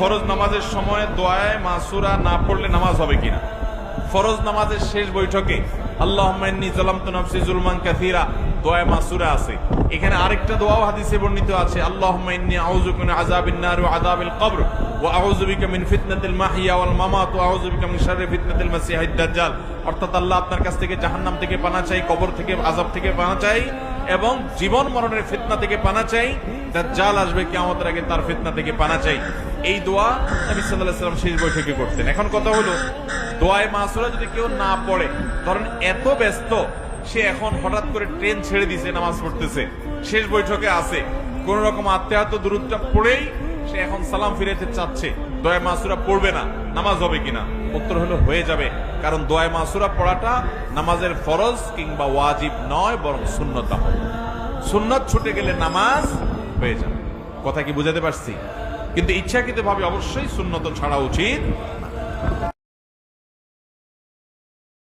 ফরজ নামাজের সময় দোয়ায় মাসুরা না পড়লে নামাজ হবে কিনা? ফরজ নামাজের শেষ বৈঠকে মাসুরা আছে। এখানে আরেকটা দোয়াও হাদিসে বর্ণিত আছে অর্থাৎ আল্লাহ আপনার কাছ থেকে জাহান্নাম থেকে পানা চাই, কবর থেকে আযাব থেকে পানা চাই। এবং জীবন মরণের ফিতনা থেকে পানা চাই। দাজ্জাল আসবে কিয়ামতের আগে তার ফিতনা থেকে পানা চাই। এই দোয়া নবী সাল্লাল্লাহু আলাইহি সাল্লাম শেষ বৈঠকে করতেন। এখন কথা হলো, দোয়ায় মাসুরা যদি কেউ না পড়ে, ধরেন এত ব্যস্ত, সে এখন হঠাৎ করে ট্রেন ছেড়ে দিছে, নামাজ পড়তেছে। শেষ বৈঠকে আছে। কোন রকম আত্মীয়ত দূরত্ব পড়েই সে এখন সালাম ফিরাতে চাচ্ছে। দোয়া মাসুরা পড়বে না, নামাজ হবে কিনা? উত্তর হলো, হয়ে যাবে। কারণ দোয়া মাসুরা পড়াটা নামাজের ফরজ কিংবা ওয়াজিব নয়, বরং শূন্যতা সুন্নত ছুটে গেলে নামাজ হয়ে যাবে। কথা কি বুঝাতে পারছি? কিন্তু ইচ্ছাকৃত ভাবে অবশ্যই সুন্নত ছাড়া উচিত।